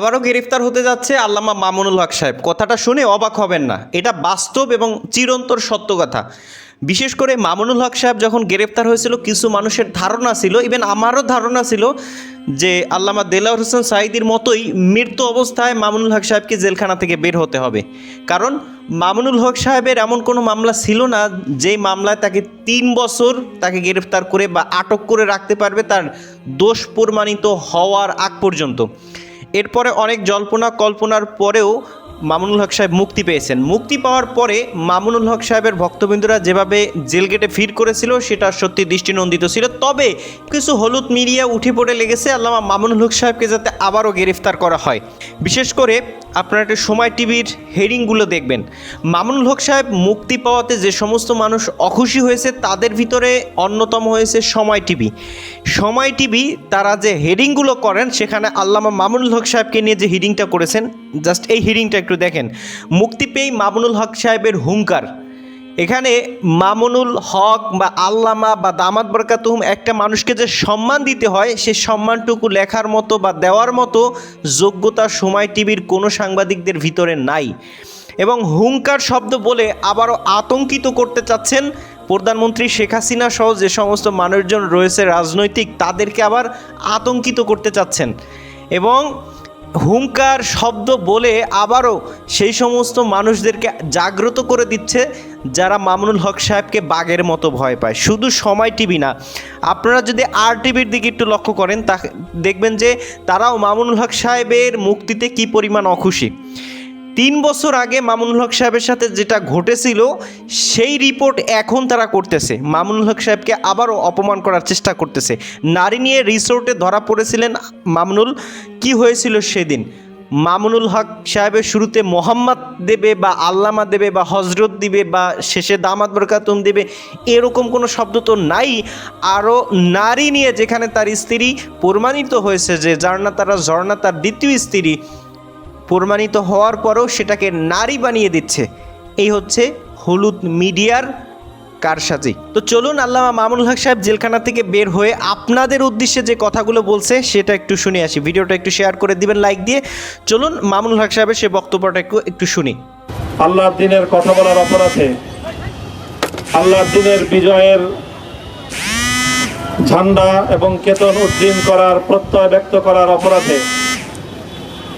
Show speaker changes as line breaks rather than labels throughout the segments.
আবারও গ্রেফতার হতে যাচ্ছে আল্লামা মামুনুল হক সাহেব। কথাটা শুনে অবাক হবেন না। এটা বাস্তব এবং চিরন্তর সত্য কথা। বিশেষ করে মামুনুল হক সাহেব যখন গ্রেফতার হয়েছিল, কিছু মানুষের ধারণা ছিল ইভেন আমারও ধারণা ছিল যে আল্লামা দেলাউর হোসেন সাইদির মতোই মৃত্যু অবস্থায় মামুনুল হক সাহেবকে জেলখানা থেকে বের হতে হবে। কারণ মামুনুল হক সাহেবের এমন কোনো মামলা ছিল না যেই মামলায় তাকে তিন বছর তাকে গ্রেফতার করে বা আটক করে রাখতে পারবে তার দোষ প্রমাণিত হওয়ার আগ পর্যন্ত। এরপরে অনেক জল্পনা কল্পনার পরেও মামুনুল হক সাহেব মুক্তি পেয়েছেন। মুক্তি পাওয়ার পরে মামুনুল হক সাহেবের ভক্তবৃন্দরা যেভাবে জেল গেটে ফির করেছিল, সেটা সত্যি দৃষ্টিনন্দিত ছিল। তবে কিছু হলুদ মিডিয়া উঠে পড়ে লেগেছে। আল্লামা মামুনুল হক সাহেবকে যাতে আবারও গ্রেফতার করা হয়। বিশেষ করে আপনারা একটা সময় টিভির হেডিংগুলো দেখবেন। মামুনুল হক সাহেব মুক্তি পাওয়াতে যে সমস্ত মানুষ অখুশি হয়েছে, তাদের ভিতরে অন্যতম হয়েছে সময় টিভি। সময় টিভি, তারা যে হেডিংগুলো করেন, সেখানে আল্লামা মামুনুল হক সাহেবকে নিয়ে যে হিডিংটা করেছেন, জাস্ট এই হিডিংটা একটু দেখেন। মুক্তি পেয়েই মামুনুল হক সাহেবের হুঙ্কার। এখানে মামুনুল হক বা আল্লামা বা দামাত বরকাতুম একটা মানুষকে যে সম্মান দিতে হয়, সে সম্মানটুকু লেখার মতো বা দেওয়ার মতো যোগ্যতা সময় টিভির কোনো সাংবাদিকদের ভিতরে নাই। এবং হুঙ্কার শব্দ বলে আবারও আতঙ্কিত করতে চাচ্ছেন প্রধানমন্ত্রী শেখ হাসিনা সহ যে সমস্ত মানুষজন রয়েছে রাজনৈতিক, তাদেরকে আবার আতঙ্কিত করতে চাচ্ছেন। এবং হুঙ্কার শব্দ বলে আবারও সেই সমস্ত মানুষদেরকে জাগ্রত করে দিচ্ছে যারা মামুনুল হক সাহেবকে বাঘের মতো ভয় পায়। শুধু সময় টিভি না, আপনারা যদি আর টিভির দিকে একটু লক্ষ্য করেন তা দেখবেন যে তারাও মামুনুল হক সাহেবের মুক্তিতে কী পরিমাণ অখুশি। তিন বছর আগে মামুনুল হক সাহেবের সাথে যেটা ঘটেছিল, সেই রিপোর্ট এখন তারা করতেছে। মামুনুল হক সাহেবকে আবারও অপমান করার চেষ্টা করতেছে। নারী নিয়ে রিসোর্টে ধরা পড়েছিলেন মামুনুল। কি হয়েছিল সেদিন? মামুনুল হক সাহেবের শুরুতে মোহাম্মদ দেবে বা আল্লামা দেবে বা হজরত দিবে বা শেষে দামাত বরকাতুম দেবে, এরকম কোনো শব্দ তো নাই। আরও নারী নিয়ে যেখানে তার স্ত্রী প্রমাণিত হয়েছে যে জার্না তারা ঝর্ণা তার দ্বিতীয় স্ত্রী প্রমাণিত হওয়ার পরেও সেটাকে নারী বানিয়ে দিচ্ছে। এই হচ্ছে হলুদ মিডিয়ার কারসাজি। তো চলুন আল্লামা মামুল হক সাহেব জেলখানা থেকে বের হয়ে আপনাদের উদ্দেশ্যে যে কথাগুলো বলছে সেটা একটু শুনে আসি। ভিডিওটা একটু শেয়ার করে দিবেন, লাইক দিয়ে। চলুন মামুল হক সাহেবের সে বক্তব্যটা একটু একটু শুনি।
আল্লাহর দিনের কথা বলার অপরাধে আল্লাহর দিনের বিজয়ের ঝান্ডা এবং কেতন উদ্দিন করার প্রত্যয় ব্যক্ত করার অপরাধে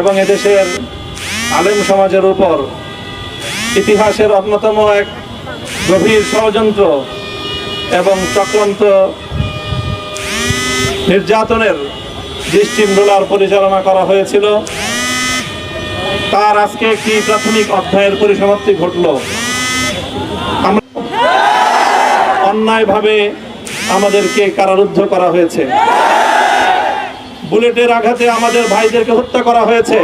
এবং এদেশের আলেম সমাজের উপর ইতিহাসের অন্যতম এক গভীর ষড়যন্ত্র এবং চক্রান্ত নির্যাতনের দৃষ্টিমূলার পরিচালনা করা হয়েছিল। তার আজকে একটি প্রাথমিক অধ্যায়ের পরিসমাপ্তি ঘটল? অন্যায়ভাবে আমাদেরকে কারারুদ্ধ করা হয়েছে। বুলেটের আঘাতে আমাদের ভাইদেরকে হত্যা করা হয়েছে।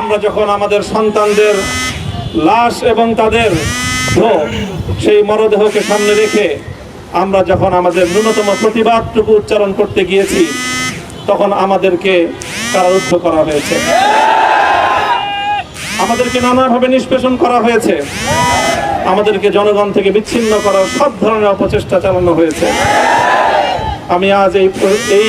আমরা যখন আমাদের সন্তানদের লাশ এবং তাদের সেই মরদেহকে সামনে রেখে আমরা যখন আমাদের ন্যূনতম প্রতিবাদটুকু উচ্চারণ করতে গিয়েছি, তখন আমাদেরকে কারারুদ্ধ করা হয়েছে। আমাদেরকে নানাভাবে নিষ্পেষণ করা হয়েছে। আমাদেরকে জনগণ থেকে বিচ্ছিন্ন করার সব ধরনের অপচেষ্টা চালানো হয়েছে। আমি আজ এই এই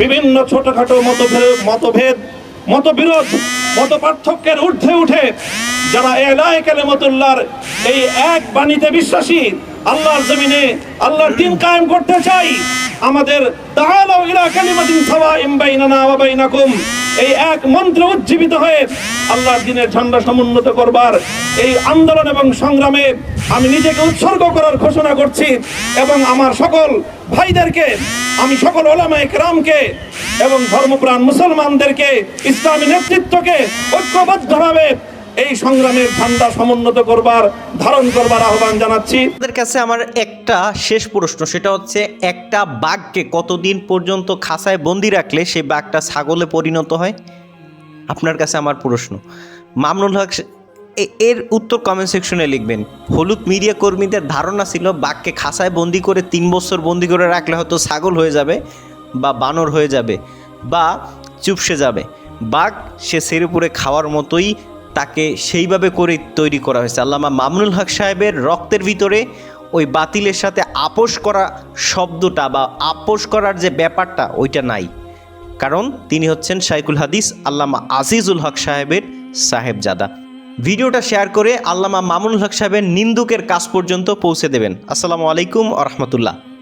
বিভিন্ন ছোটখাটো মতভেদ মতভেদ, মতবিরোধ মত পার্থক্যের ঊর্ধ্বে উঠে যারা এলায় কালেমতুল্লাহর এই এক বাণীতে বিশ্বাসী, আল্লাহর জমিনে আল্লাহর দিন কায়েম করতে চাই, আমাদের তাআলাউ ইলা কালিমাতিন সাওয়াইম বাইনানা ওয়া বাইনাকুম, এই এক মন্ত্র উজ্জীবিত হয়ে আল্লাহর দিনের ঝান্ডা সমুন্নত করবার এই আন্দোলন এবং সংগ্রামে আমি নিজেকে উৎসর্গ করার ঘোষণা করছি এবং আমার সকল ভাইদেরকে, আমি সকল ওলামায়ে কেরামকে এবং ধর্মপ্রাণ মুসলমানদেরকে, ইসলামী নেতৃত্বকে ঐক্যবদ্ধভাবে এই সংগ্রামের ঠান্ডা সমুন্নত করবার, ধারণ করবার আহ্বান জানাচ্ছি।
আপনাদের কাছে আমার একটা শেষ প্রশ্ন, সেটা হচ্ছে, একটা বাঘকে কতদিন পর্যন্ত খাঁচায় বন্দি রাখলে সেই বাঘটা ছাগলে পরিণত হয়? আপনার কাছে আমার প্রশ্ন। মামনুল হক এর উত্তর কমেন্ট সেকশনে লিখবেন, হলুদ মিডিয়া কর্মীদের ধারণা ছিল বাঘকে খাসায় বন্দি করে তিন বছর বন্দি করে রাখলে হয়তো ছাগল হয়ে যাবে বা বানর হয়ে যাবে বা চুপসে যাবে। বাঘ সে সেরেপুরে খাওয়ার মতোই তাকে সেইভাবে করে তৈরি করা হয়েছে। আল্লামা মামুনুল হক সাহেবের রক্তের ভিতরে ওই বাতিলের সাথে আপোষ করা শব্দটা বা আপোষ করার যে ব্যাপারটা, ওইটা নাই। কারণ তিনি হচ্ছেন শাইকুল হাদিস আল্লামা আজিজুল হক সাহেবের সাহেবজাদা। ভিডিওটা শেয়ার করে আল্লামা মামুনুল হক সাহেবের নিন্দুকের কাজ পর্যন্ত পৌঁছে দেবেন। আসসালামু আলাইকুম আ রহমতুল্লাহ।